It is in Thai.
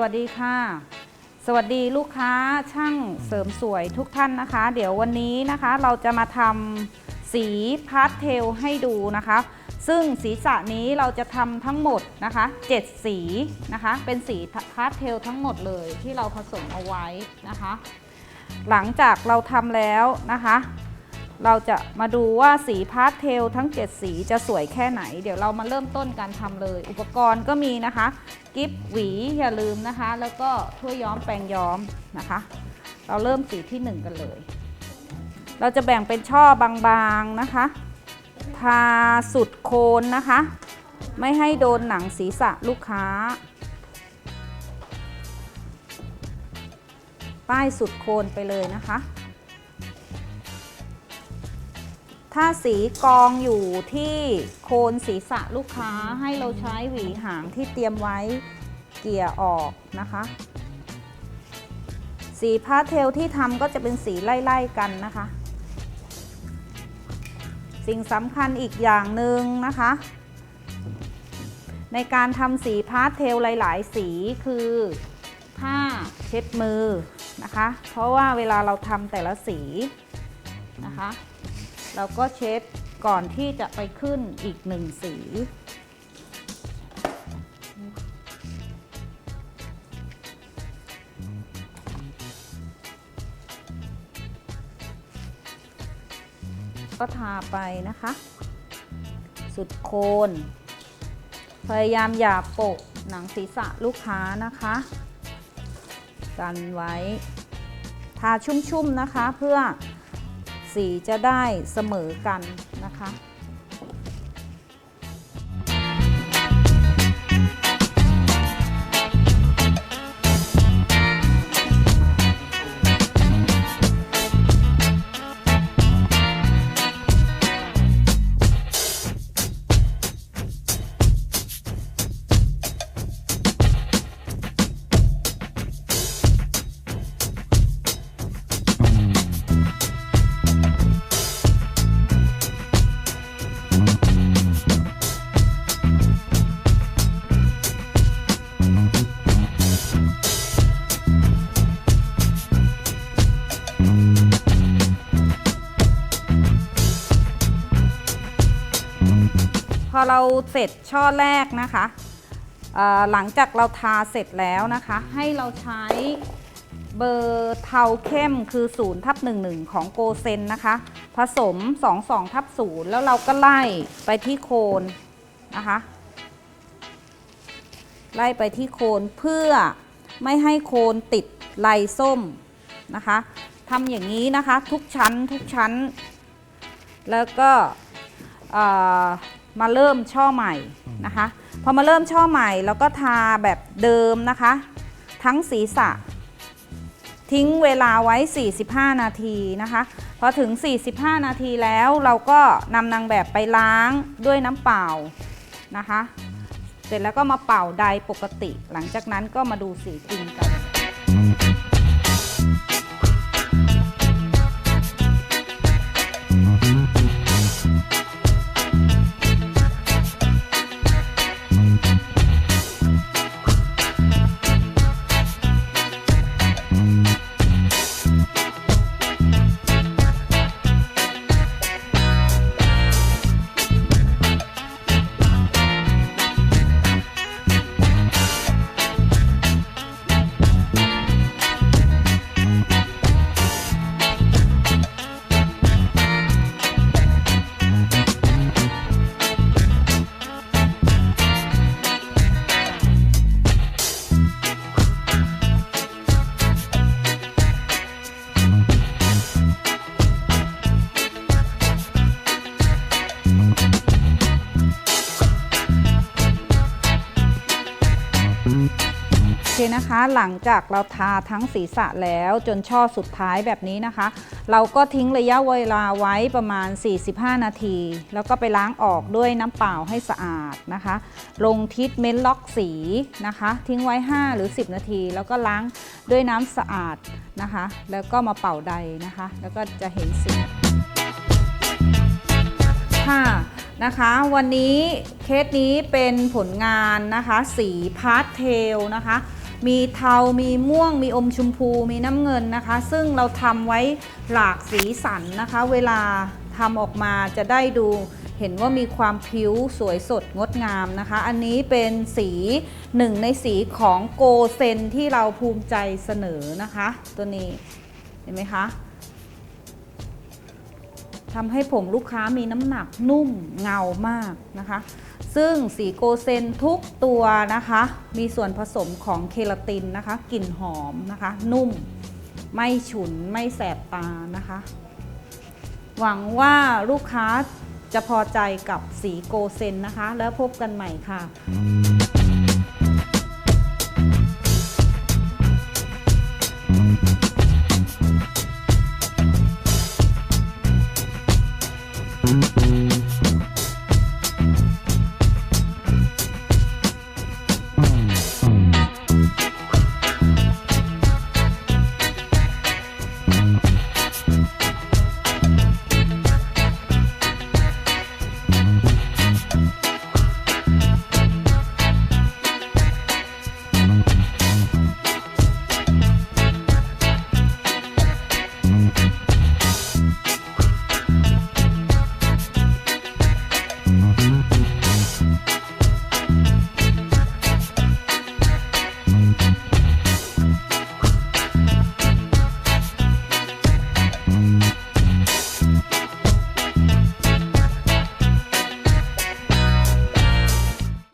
สวัสดีค่ะ สวัสดีลูกค้าช่างเสริมสวยทุกท่านนะคะ เดี๋ยววันนี้นะคะเราจะมาทำสีพาสเทลให้ดูนะคะ ซึ่งสีสระนี้เราจะทำทั้งหมดนะคะ 7 สีนะคะ เป็นสีพาสเทลทั้งหมดเลยที่เราผสมเอาไว้นะคะ หลังจากเราทำแล้วนะคะ เราจะมาดูว่าสีพาสเทลทั้ง 7 สีจะสวยแค่ไหน เดี๋ยวเรามาเริ่มต้นการทำเลย อุปกรณ์ก็มีนะคะ กิฟหวีอย่าลืมนะคะ แล้วก็ถ้วยย้อมแปรงย้อมนะคะ เราเริ่มสีที่ 1 กันเลย เราจะแบ่งเป็นช่อบางๆนะคะ ทาสุดโคนนะคะ ไม่ให้โดนหนังศีรษะลูกค้า ป้ายสุดโคนไปเลยนะคะ ถ้าสีกองอยู่ที่โคนศีรษะลูกค้าให้เราใช้หวีหางที่เตรียมไว้เกี่ยออกนะคะ สีพาเทลที่ทำก็จะเป็นสีไล่ๆกันนะคะ สิ่งสำคัญอีกอย่างหนึ่งนะคะ ในการทำสีพาเทลหลาย ๆ สีคือผ้าเช็ดมือนะคะ เพราะว่าเวลาเราทำแต่ละสีนะคะ เราก็เช็ดก่อนที่จะไปขึ้นอีกหนึ่งสี ก็ทาไปนะคะ สุดโคน พยายามอย่าโปะหนังศีรษะลูกค้านะคะ กันไว้ ทาชุ่มๆนะคะเพื่อ สีจะได้เสมอกันนะคะ อเราเสร็จช่อแรกนะคะหลังจากเราทาเสร็จแล้วนะคะ ให้เราใช้เบอร์เทาเข้มคือ0ทับ11 ของโกเซนนะคะ ผสม 22ทับ0แล้วเราก็ไล่ไปที่โคนนะคะ ไล่ไปที่โคนเพื่อไม่ให้โคนติดลายส้มนะคะทำอย่างนี้นะคะทุกชั้นทุกชั้น แล้วก็ มาเริ่มช่อใหม่นะคะ พอมาเริ่มช่อใหม่แล้วก็ทาแบบเดิมนะคะ ทั้งศีรษะ ทิ้งเวลาไว้ 45 นาทีนะคะ พอถึง 45 นาทีแล้วเราก็นำนางแบบไปล้างด้วยน้ำเปล่านะคะ เสร็จแล้วก็มาเป่าไดร์ปกติ หลังจากนั้นก็มาดูสีจริงกัน นะคะ หลังจากเราทาทั้งศีรษะแล้วจนช่อสุดท้ายแบบนี้นะคะ เราก็ทิ้งระยะเวลาไว้ประมาณ 45 นาที แล้วก็ไปล้างออกด้วยน้ำเปล่าให้สะอาดนะคะ ลงทิทเมนต์ล็อกสีนะคะ ทิ้งไว้ 5 หรือ 10 นาที แล้วก็ล้างด้วยน้ำสะอาดนะคะ แล้วก็มาเป่าใดนะคะ แล้วก็จะเห็นสีค่ะนะคะวันนี้เคสนี้เป็นผลงานนะคะ สีพาสเทลนะคะ มีเทา มีม่วง มีอมชมพู มีน้ำเงินนะคะ ซึ่งเราทำไว้หลากสีสันนะคะ เวลาทำออกมาจะได้ดูเห็นว่ามีความผิวสวยสดงดงามนะคะ อันนี้เป็นสีหนึ่งในสีของโกเซนที่เราภูมิใจเสนอนะคะ ตัวนี้เห็นไหมคะ ทำให้ผมลูกค้ามีน้ำหนักนุ่มเงามากนะคะ ซึ่งสีโกเซนทุกตัวนะคะ มีส่วนผสมของเคลาตินนะคะ กลิ่นหอมนะคะ นุ่ม ไม่ฉุน ไม่แสบตานะคะ หวังว่าลูกค้าจะพอใจกับสีโกเซนนะคะ แล้วพบกันใหม่ค่ะ